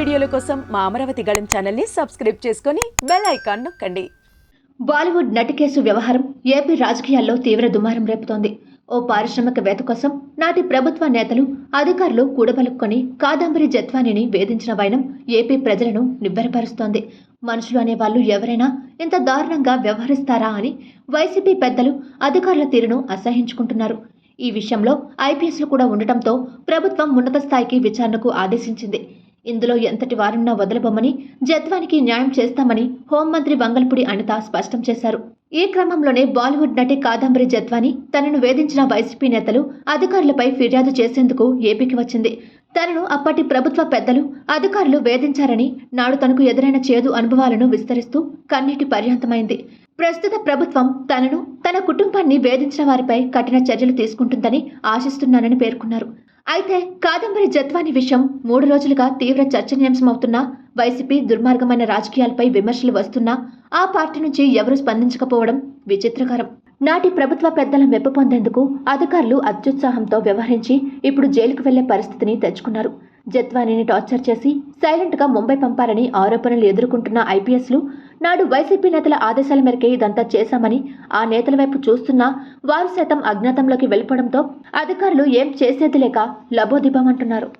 వీడియోల కోసం మా అమరావతి గళం ఛానల్ని సబ్స్క్రైబ్ చేసుకుని బెల్ ఐకాన్ నొక్కండి. బాలీవుడ్ నటి కేసు వ్యవహారం ఏపీ రాజకీయాల్లో తీవ్ర దుమారం రేపుతోంది. ఓ పారిశ్రామికవేత్త కోసం నాటి ప్రభుత్వ నేతలు అధికారులు కూడబలుక్కొని కాదంబరి జత్వానిని వేధించిన వైనం ఏపీ ప్రజలను నిబ్బరపరుస్తోంది. మనుషులు అనేవాళ్ళు ఎవరైనా ఇంత దారుణంగా వ్యవహరిస్తారా అని వైసీపీ పెద్దలు అధికారుల తీరును అసహించుకుంటున్నారు. ఈ విషయంలో ఐపీఎస్లు కూడా ఉండటంతో ప్రభుత్వం ఉన్నత స్థాయికి విచారణకు ఆదేశించింది. ఇందులో ఎంతటి వారున్నా వదలబొమ్మని జత్వానికి న్యాయం చేస్తామని హోంమంత్రి వంగల్పూడి అనిత స్పష్టం చేశారు. ఈ క్రమంలోనే బాలీవుడ్ నటి కాదంబరి జత్వాని తనను వేధించిన వైసీపీ నేతలు అధికారులపై ఫిర్యాదు చేసేందుకు ఏపీకి వచ్చింది. తనను అప్పటి ప్రభుత్వ పెద్దలు అధికారులు వేధించారని నాడు తనకు ఎదురైన చేదు అనుభవాలను విస్తరిస్తూ కన్నీటి పర్యాంతమైంది. ప్రస్తుత ప్రభుత్వం తనను తన కుటుంబాన్ని వేధించిన వారిపై కఠిన చర్యలు తీసుకుంటుందని ఆశిస్తున్నానని పేర్కొన్నారు. అయితే కాదంబరి జత్వాని విషయం మూడు రోజులుగా తీవ్ర చర్చనీయాంశమవుతున్న వైసీపీ దుర్మార్గమైన రాజకీయాలపై విమర్శలు వస్తున్నా ఆ పార్టీ నుంచి ఎవరూ స్పందించకపోవడం విచిత్రకరం. నాటి ప్రభుత్వ పెద్దల మెప్పు పొందేందుకు అధికారులు అత్యుత్సాహంతో వ్యవహరించి ఇప్పుడు జైలుకు వెళ్ళే పరిస్థితిని తెచ్చుకున్నారు. జత్వానిని టార్చర్ చేసి సైలెంట్గా ముంబై పంపారని ఆరోపణలు ఎదుర్కొంటున్న ఐపీఎస్లు నాడు వైసీపీ నేతల ఆదేశాల మేరకే ఇదంతా చేశామని ఆ నేతల వైపు చూస్తున్నా వారు సైతం అజ్ఞాతంలోకి వెళ్ళిపోవడంతో అధికారులు ఏం చేసేది లేక లబోదిబమంటున్నారు